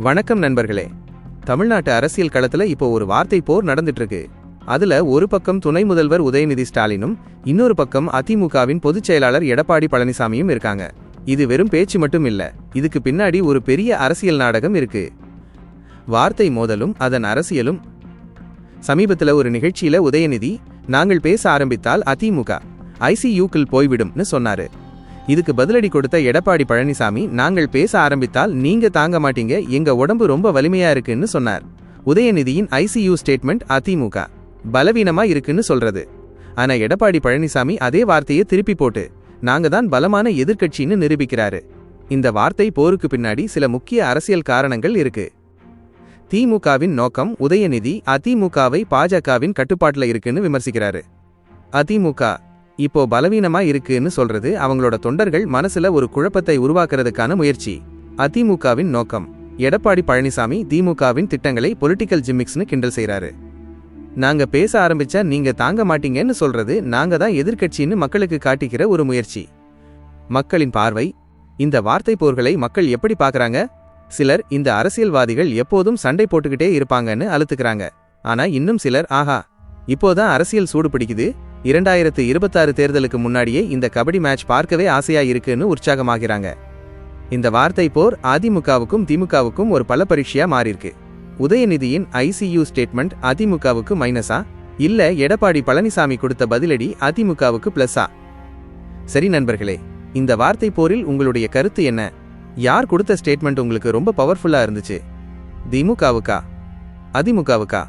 வணக்கம் நண்பர்களே. தமிழ்நாட்டு அரசியல் களத்தில் இப்போ ஒரு வார்த்தை போர் நடந்துட்டு இருக்கு அதுல ஒரு பக்கம் துணை முதல்வர் உதயநிதி ஸ்டாலினும் இன்னொரு பக்கம் அதிமுகவின் பொதுச் செயலாளர் எடப்பாடி பழனிசாமியும் இருக்காங்க. இது வெறும் பேச்சு மட்டும் இல்ல இதுக்கு பின்னாடி ஒரு பெரிய அரசியல் நாடகம் இருக்கு. வார்த்தை மோதலும் அதன் அரசியலும். சமீபத்தில் ஒரு நிகழ்ச்சியில உதயநிதி நாங்கள் பேச ஆரம்பித்தால் அதிமுக ஐசியூக்கில் போய்விடும்னு சொன்னாரு. இதுக்கு பதிலடி கொடுத்த எடப்பாடி பழனிசாமி நாங்கள் பேச ஆரம்பித்தால் நீங்க தாங்க மாட்டீங்க எங்க உடம்பு ரொம்ப வலிமையா இருக்குன்னு சொன்னார். உதயநிதியின் ஐசியூ ஸ்டேட்மெண்ட் அதிமுக. பலவீனமா இருக்குன்னு சொல்றது. ஆனா எடப்பாடி பழனிசாமி அதே வார்த்தையை திருப்பி போட்டு நாங்க தான் பலமான எதிர்க்கட்சின்னு நிரூபிக்கிறாரு. இந்த வார்த்தை போருக்கு பின்னாடி சில முக்கிய அரசியல் காரணங்கள் இருக்கு. திமுகவின் நோக்கம் உதயநிதி அதிமுகவை பாஜகவின் கட்டுப்பாட்டில் இருக்குன்னு விமர்சிக்கிறாரு. அதிமுக இப்போ பலவீனமா இருக்குன்னு சொல்றது அவங்களோட தொண்டர்கள் மனசுல ஒரு குழப்பத்தை உருவாக்குறதுக்கான முயற்சி. அதிமுகவின் நோக்கம். எடப்பாடி பழனிசாமி திமுகவின் திட்டங்களை பொலிட்டிக்கல் ஜிம்மிக்ஸ்னு கிண்டல் செய்கிறாரு நாங்க பேச ஆரம்பிச்சா நீங்க தாங்க மாட்டீங்கன்னு சொல்றது நாங்க தான் எதிர்க்கட்சின்னு மக்களுக்கு காட்டிக்கிற ஒரு முயற்சி. மக்களின் பார்வை. இந்த வார்த்தை போர்களை மக்கள் எப்படி பாக்குறாங்க சிலர் இந்த அரசியல்வாதிகள் எப்போதும் சண்டை போட்டுக்கிட்டே இருப்பாங்கன்னு அழுத்துக்கிறாங்க. ஆனா இன்னும் சிலர் ஆஹா இப்போதான் அரசியல் சூடு பிடிக்குது. இரண்டாயிரத்து இருபத்தாறு தேர்தலுக்கு முன்னாடியே இந்த கபடி மேட்ச் பார்க்கவே ஆசையா இருக்குன்னு உற்சாகமாகிறாங்க. இந்த வார்த்தை போர் அதிமுகவுக்கும் திமுகவுக்கும் ஒரு பல பரீட்சையா மாறியிருக்கு. உதயநிதியின் ஐசியூ ஸ்டேட்மெண்ட் அதிமுகவுக்கு மைனஸா? இல்ல எடப்பாடி பழனிசாமி கொடுத்த பதிலடி அதிமுகவுக்கு பிளஸ்ஸா? சரி நண்பர்களே இந்த வார்த்தை போரில் உங்களுடைய கருத்து என்ன? யார் கொடுத்த ஸ்டேட்மெண்ட் உங்களுக்கு ரொம்ப பவர்ஃபுல்லா இருந்துச்சு? திமுகவுக்கா? அதிமுகவுக்கா?